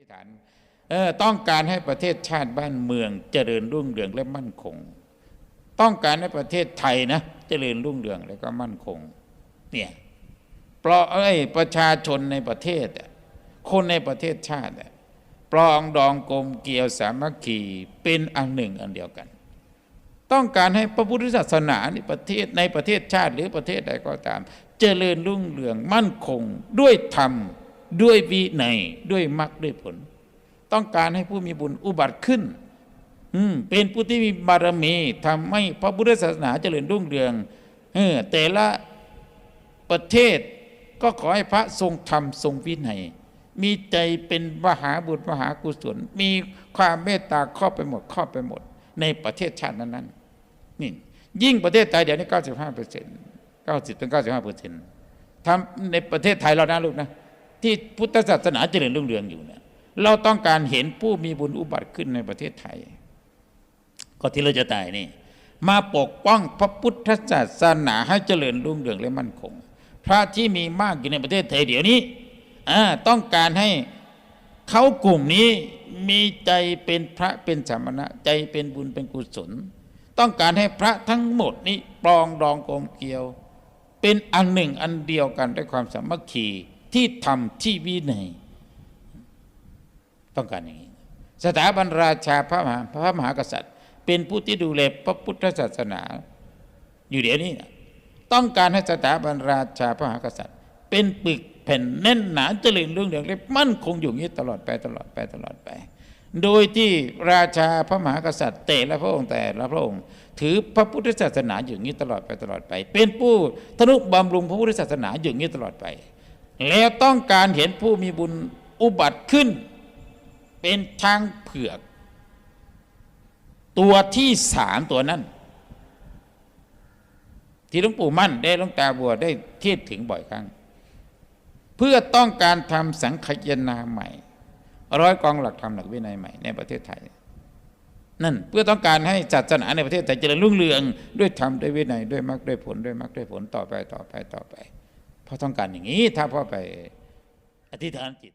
ธิษฐานเออต้องการให้ประเทศชาติบ้านเมือง เจริญรุ่งเรืองและมั่นคง ต้องการให้ประเทศไทยนะเจริญรุ่งเรืองและก็มั่นคงเนี่ยเพราะไอ้ยประชาชนในประเทศคนในประเทศชาติปรองดองกลมเกลียวสามัคคีเป็นอันหนึ่งอันเดียวกัน ต้องการให้พระพุทธศาสนาในประเทศในประเทศชาติหรือประเทศใดก็ตาม เจริญรุ่งเรืองมั่นคงด้วยธรรม ด้วยวินัยด้วยมรรคด้วยผล ต้องการให้ผู้มีบุญอุบัติขึ้นเป็นผู้ที่มีบารมีทำให้พระพุทธศาสนาเจริญรุ่งเรืองอแต่ละประเทศก็ขอให้พระทรงธรรมทรงวินัยมีใจเป็นมหาบุญมหากุศล มีความเมตตาครอบไปหมดครอบไปหมด ในประเทศชาตินั้นๆนี่ยิ่งประเทศไทยเดี๋ยวนี้ 95เปอร์เซ็นต์90ถึง95เปอร์เซ็นต์ทำในประเทศไทยเรานะลูกนะ ที่พุทธศาสนาเจริญรุ่งเรืองอยู่เนี่ยเราต้องการเห็นผู้มีบุญอุบัติขึ้นในประเทศไทยก็ที่เราจะตายนี่ มาปกป้องพระพุทธศาสนาให้เจริญรุ่งเรืองและมั่นคง พระที่มีมากอยู่ในประเทศไทยเดี๋ยวนี้อ่าต้องการให้เขากลุ่มนี้มีใจเป็นพระเป็นสามณะ ใจเป็นบุญเป็นกุศล ต้องการให้พระทั้งหมดนี้ปรองดองกลมเกลียว เป็นอันหนึ่งอันเดียวกันด้วยความสามัคคี ที่ทำที่วินัยต้องการอย่างนี้ สถาบันราชาพระมหาพระมหากษัตริย์ เป็นผู้ที่ดูแลพระพุทธศาสนา อยู่เดี๋ยวนี้ ต้องการให้สถาบันราชาพระมหากษัตริย์ เป็นปึกแผ่นแน่นหนาเจริญเรื่องเรืองและมั่นคงอยู่อย่างนี้ตลอดไปตลอดไปตลอดไป โดยที่ราชาพระมหากษัตริย์แต่ละพระองค์แต่ละพระองค์ ถือพระพุทธศาสนาอยู่อย่างนี้ตลอดไปตลอดไป เป็นผู้ทนุบำรุงพระพุทธศาสนาอยู่อย่างนี้ตลอดไป แล้วต้องการเห็นผู้มีบุญอุบัติขึ้น เป็นช้างเผือก ตัวที่สามตัวนั้น ที่หลวงปู่มั่นได้หลวงตาบัวได้เทศถึงบ่อยครั้ง เพื่อต้องการทำสังคายนาใหม่ ร้อยกองหลักธรรมหลักวินัยใหม่ในประเทศไทยนั่นเพื่อต้องการให้ศาสนาในประเทศไทยเจริญรุ่งเรืองด้วยธรรมด้วยวินัยด้วยมรรคด้วยผลด้วยมรรคด้วยผลต่อไปต่อไปต่อไป พราะต้องการอย่างนี้ ถ้าพ่อไปอธิษฐานจิต